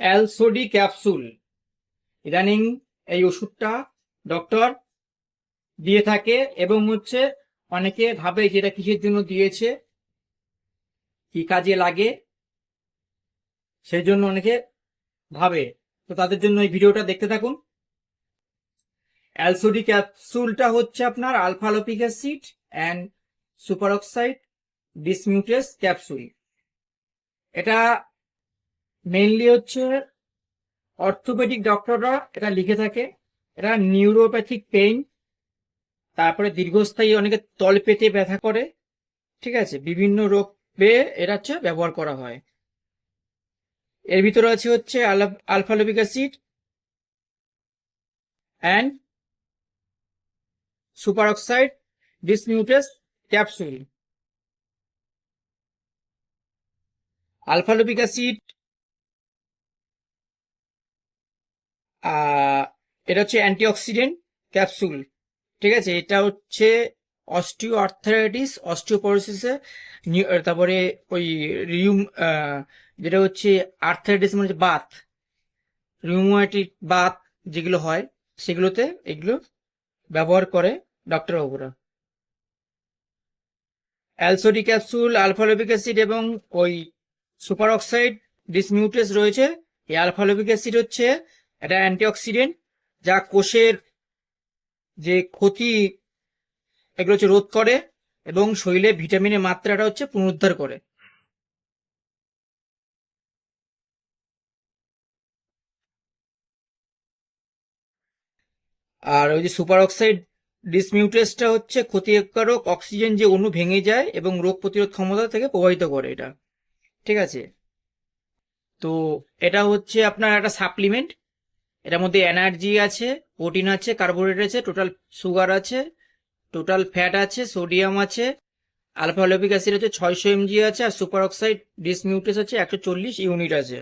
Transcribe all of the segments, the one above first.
অ্যালসোডি capsule. ইদানিং এই ওষুধটা ডক্টর দিয়ে থাকে এবং হচ্ছে অনেকে ভাবে যেটা কিসের জন্য দিয়েছে, কি কাজে লাগে সেই জন্য অনেকে ভাবে। তো তাদের জন্য এই ভিডিওটা দেখতে থাকুন। অ্যালসোডি ক্যাপসুলটা হচ্ছে আপনার alpha lipoic acid and superoxide dismutase capsule এটা মেইনলি হচ্ছে অর্থোপেডিক ডক্টররা এটা লিখে থাকে। এটা নিউরোপ্যাথিক পেইন তারপরে দীর্ঘস্থায়ী অনেকে তল পেতে ব্যথা করে, ঠিক আছে? বিভিন্ন রোগ পেয়ে এটা হচ্ছে ব্যবহার করা হয়। এর ভিতরে আছে হচ্ছে alpha lipoic acid and superoxide dismutase capsule alpha lipoic acid এটা হচ্ছে অ্যান্টিঅক্সিডেন্ট ক্যাপসুল। ঠিক আছে? এটা হচ্ছে অস্টিও আর্থারাইটিস অস্টিওপোরোসিসে তারপরে ওই রিউম যেটা হচ্ছে আর্থারাইটিস মানে বাত। রিউমাটিক বাত যেগুলো হয়, সেগুলোতে এগুলো ব্যবহার করে ডক্টর বাবুরা অ্যালসোডি ক্যাপসুল আলফালোবিক অ্যাসিড এবং ওই সুপার অক্সাইড ডিসমিউটেস রয়েছে। এই আলফালোবিক অ্যাসিড হচ্ছে এটা অ্যান্টিঅক্সিডেন্ট যা কোষের যে ক্ষতি, এগুলো হচ্ছে রোধ করে এবং শরীরে ভিটামিনের মাত্রাটা হচ্ছে পুনরুদ্ধার করে। আর ওই যে সুপার অক্সাইড ডিসমিউটেসটা হচ্ছে ক্ষতিকারক অক্সিজেন যে অণু ভেঙে যায় এবং রোগ প্রতিরোধ ক্ষমতা থেকে প্রভাবিত করে এটা। ঠিক আছে? তো এটা হচ্ছে আপনার একটা সাপ্লিমেন্ট। এটার মধ্যে এনার্জি আছে প্রোটিন আছে কার্বোহাইড্রেট আছে টোটাল সুগার আছে টোটাল ফ্যাট আছে সোডিয়াম আছে আলফাওলোপিক অ্যাসিড আছে, ছয়শো এমজি আছে, আর সুপার অক্সাইড ডিসমিউটেস আছে, একশো চল্লিশ ইউনিট আছে।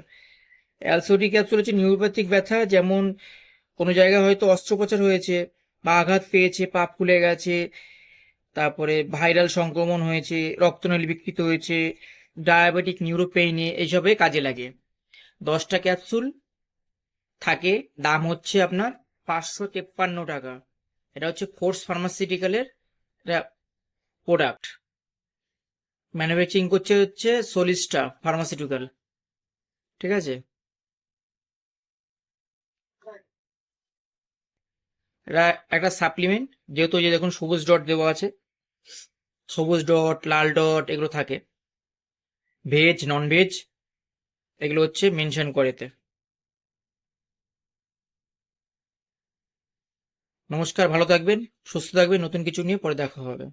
অ্যালসোডি ক্যাপসুল হচ্ছে নিউরোপ্যাথিক ব্যথা, যেমন কোনো জায়গায় হয়তো অস্ত্রোপচার হয়েছে, বা আঘাত পেয়েছে পা ফুলে গেছে, তারপরে ভাইরাল সংক্রমণ হয়েছে, রক্তনালী বিকৃত হয়েছে ডায়াবেটিক নিউরোপেইনে এইসবে কাজে লাগে। দশটা ক্যাপসুল থাকে, দাম হচ্ছে আপনার পাঁচশো তেপ্পান্ন টাকা। এটা হচ্ছে ফোর্স ফার্মাসিউটিক্যালের প্রোডাক্ট ম্যানুফ্যাকচারিং করছে হচ্ছে সোলিস্টা ফার্মাসিউটিক্যাল ঠিক আছে? এটা একটা সাপ্লিমেন্ট যেহেতু যে দেখুন সবুজ ডট দেওয়া আছে। সবুজ ডট, লাল ডট, এগুলো থাকে। ভেজ নন ভেজ এগুলো হচ্ছে মেনশন করেতে নমস্কার ভালো থাকবেন সুস্থ থাকবেন নতুন কিছু নিয়ে পরে দেখা হবে।